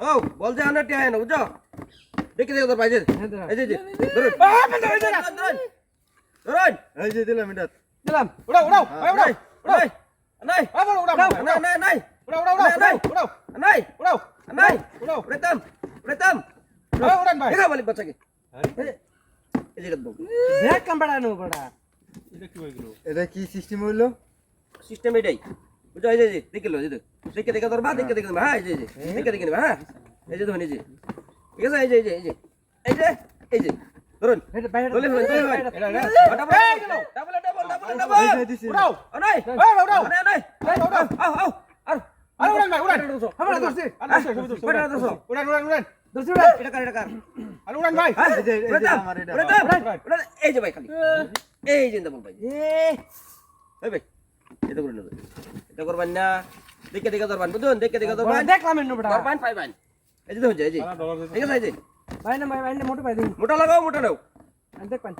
ও বল যে আনা টিয়া না বুঝছো দেখি দেখো তোর পাইছে এই যে এই যে ধরুন ধরুন ধরুন এই যে দিলাম এটা দিলাম উড়াও উড়াও ভাই উড়াও নাই নাই আ বড় উড়াও উড়াও নাই নাই নাই উড়াও উড়াও উড়াও উড়াও নাই উড়াও নাই উড়াও উড়াইতাম উড়াইতাম উড়াও উড়ান ভাই দেখা মালিক বাচ্চাকে এই যে একদম দেখ কামড়ানো বড়া এটা কি হয়ে গেল এটা কি সিস্টেম হইলো সিস্টেম এটাই বুঝছ এই যে দেখে লো যে দেখে দেখে ধরবা দেখে দেখে ধরবা হ্যাঁ এই যে দেখে দেখে নেবা হ্যাঁ এই যে ধরুন এই ভাই এই ভাই এই তো করে করবেন না দেখে দেখে ধরবেন বুঝুন? দেখে দেখে ধরবেন দেখলাম এন্ড বেটা ধরবেন পাইবেন এই যে ধরুন এই যে। ঠিক আছে এই ভাই না ভাই ভাই না মোটা পাই দিন। মোটা লাগাও মোটা নাও দেখবেন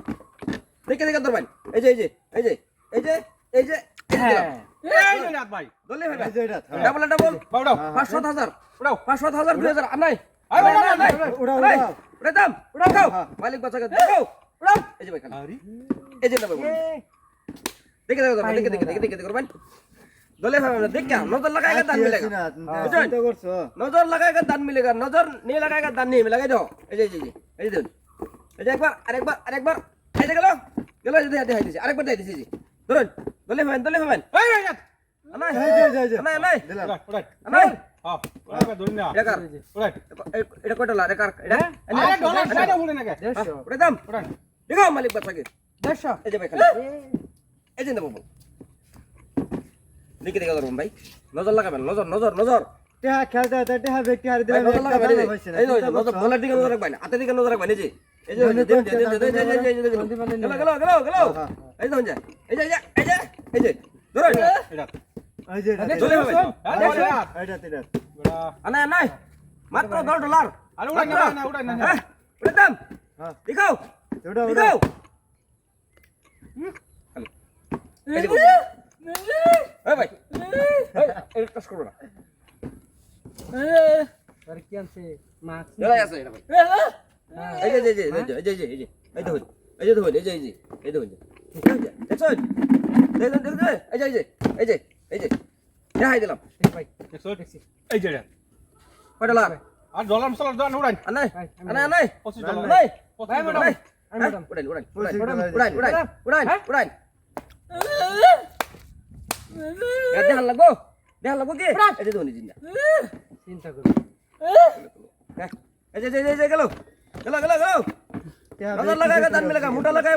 দেখে দেখে ধরবেন এই যে এই যে এই যে এই যে এই যে মালিক বাচ্চা দেখে দেখে দেখে দেখে দেখে দেখে করবেন দলে ভাবে আমরা দেখা নজর লাগায়গা দান মিলেগা চিন্তা করছ নজর লাগায়গা দান মিলেগা নজর নি লাগায়গা দান নি লাগাই দাও এই যে এই যে এই যে একবার আরেকবার আরেকবার এই গেল গেল এই যে আরেকবার দেখাই জি ধরুন দলে ভাবেন দলে ভাবেন এটা দেখো মালিক বাচ্চাকে 150 এই যে ভাই খালি এই যে নেব দিকে দিকে ধরুন ভাই নজর লাগাবেন নজর নজর নজর মাত্র 10 ডলার আরে দাম এই টাচ করব না আর কি আছে মাছ এলাই আছে এটা ভাই এই যে এই যে এই যে এই যে এই যে এই দেখুন এই যে দেখুন এই যে এই যে এই দেখুন দেখুন দেখুন দেখুন দেখুন এই যে এই যে এই যে এই যে দেখাই দিলাম ভাই এই যে এটা। কয়টা আর ডলার মশলা দাও না আনাই আনাই আনাই ডলার ভাই, ম্যাডাম। ম্যাডাম। উড়ান হ্যাঁ? দেখা লাগবো কি? এটা ধনি জিন্দা চিন্তা করো। এই যে গেল। গেল গেল গেল। নজর মোটা লাগায়